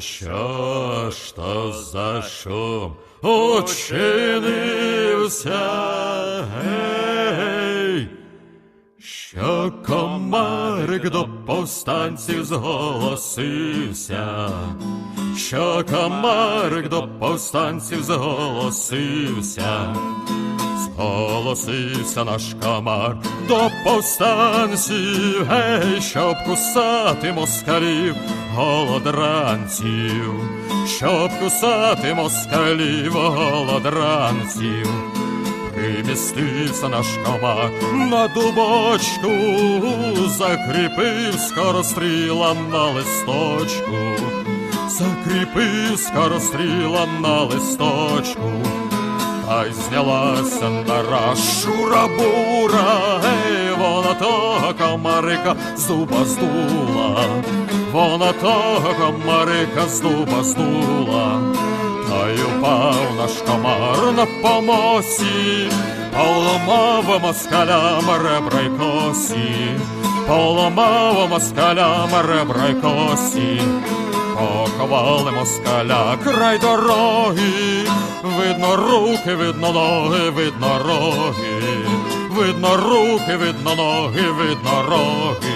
Що ж то за шум учинився? Гей, що комарик до повстанців зголосився, що комарик до повстанців зголосився. Зголосився наш комар до повстанців, гей, щоб кусати москалів, голодранців, щоб кусати москалів, голодранців. Примістився наш комар на дубочку, закріпив скорострілом на листочку, закріпив скорострілом на листочку. Й знялася нара шура-бура, гей, вона того комарика з здула, вона того комарика з здула, та й упав наш комар на помосі, поламав москалям ребра й косі, поламав москалям ребра й косі. Поховали москаля край дороги, видно руки, видно ноги, видно роги, видно руки, видно ноги, видно роги.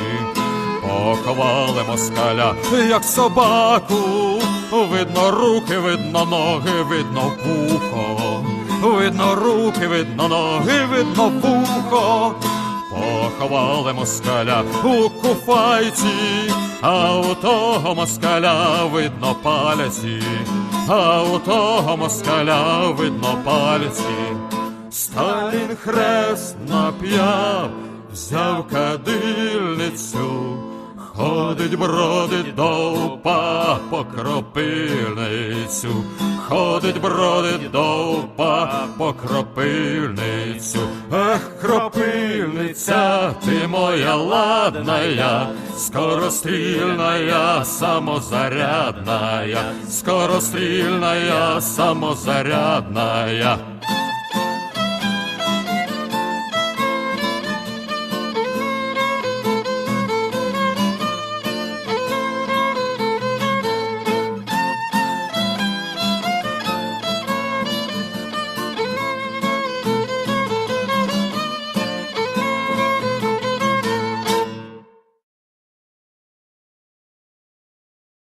Поховали москаля, як собаку, видно руки, видно ноги, видно вухо, видно руки, видно ноги, видно вухо. Поховали москаля у куфайці, а у того москаля видно пальці, а у того москаля видно пальці. Сталін хрест нап'яв, взяв кадильницю, ходить, бродить довпа по кропильницю, ходить, бродить довпа по кропильницю. Ех, кропильниця, ти моя ладная, скорострільная, самозарядная, скорострільная, самозарядная.